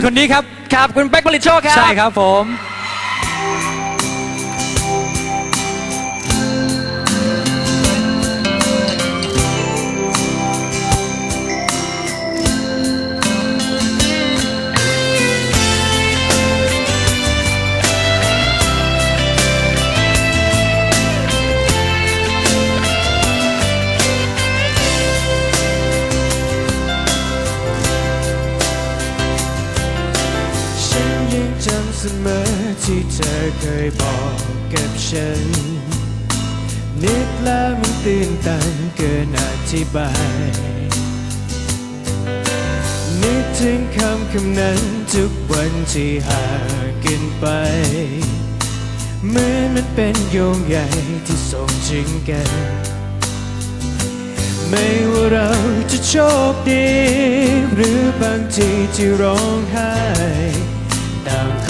คุณคนนี้ครับ ครับ คุณเป๊กผลิตโชคครับ ใช่ครับผม มอที่เธอเคยบอกกับฉัน นึกแล้วมันตื่นตันเกินอธิบาย นึกถึงคำคำนั้นทุกวันที่ห่างกันไป เหมือนมันเป็นโยงใหญ่ที่ส่งถึงกัน ไม่ว่าเราจะโชคดี หรือบางทีที่ร้องไห้ต่างค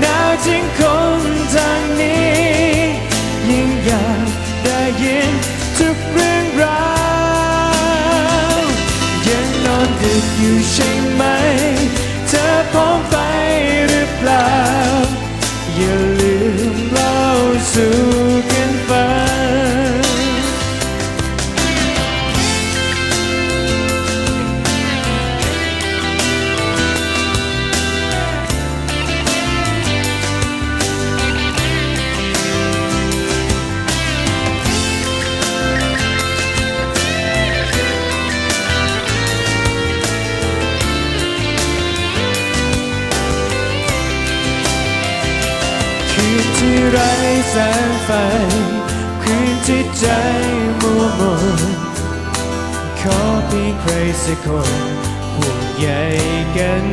หนาวทิ้งคนทางนี้ ยิ่งอยากได้ยินทุกเรื่องราวยังนอนดึกอยู่ใช่ไหม เธอพร้อมไปหรือเปล่า อย่าลืมเล่าสู่ ที่ไร้แสงไฟ คืนที่ใจมัวมนขอเพียงใครสักคนห่วงใยกัน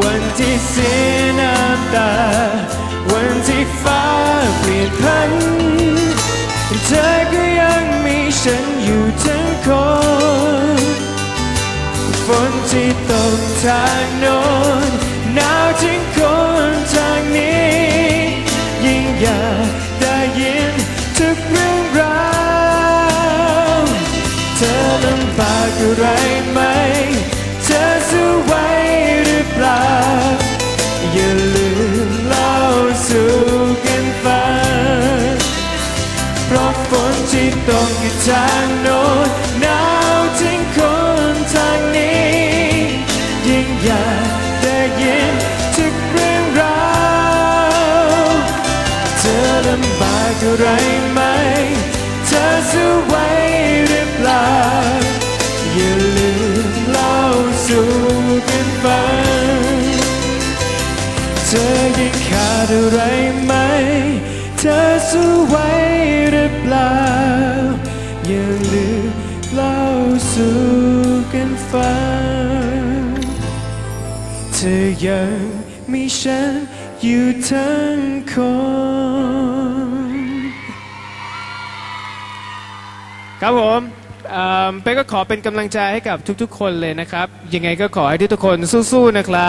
วันที่เสียน้ำตา วันที่ฟ้าเปลี่ยนพันเธอก็ยังมีฉันอยู่ทั้งคนฝนที่ตกทางโน้น ที่ตกอยู่ทางโน้นหนาวถึงคนทางนี้ ยิ่งอยากได้ยินทุกเรื่องราวเธอลำบากอะไรไหม เธอสู้ไหวหรือเปล่า อย่าลืมเล่าสู่กันฟังเธอยังขาดอะไรไหม เธอสู้ไหวหรือเปล่า อย่าลืมเล่าสู่กันฟังเธอยังมีฉันอยู่ทั้งคนครับผมเอ่อเป๊กก็ขอเป็นกำลังใจให้กับทุกๆ คนเลยนะครับ ยังไงก็ขอให้ทุกๆคนสู้ๆนะครับ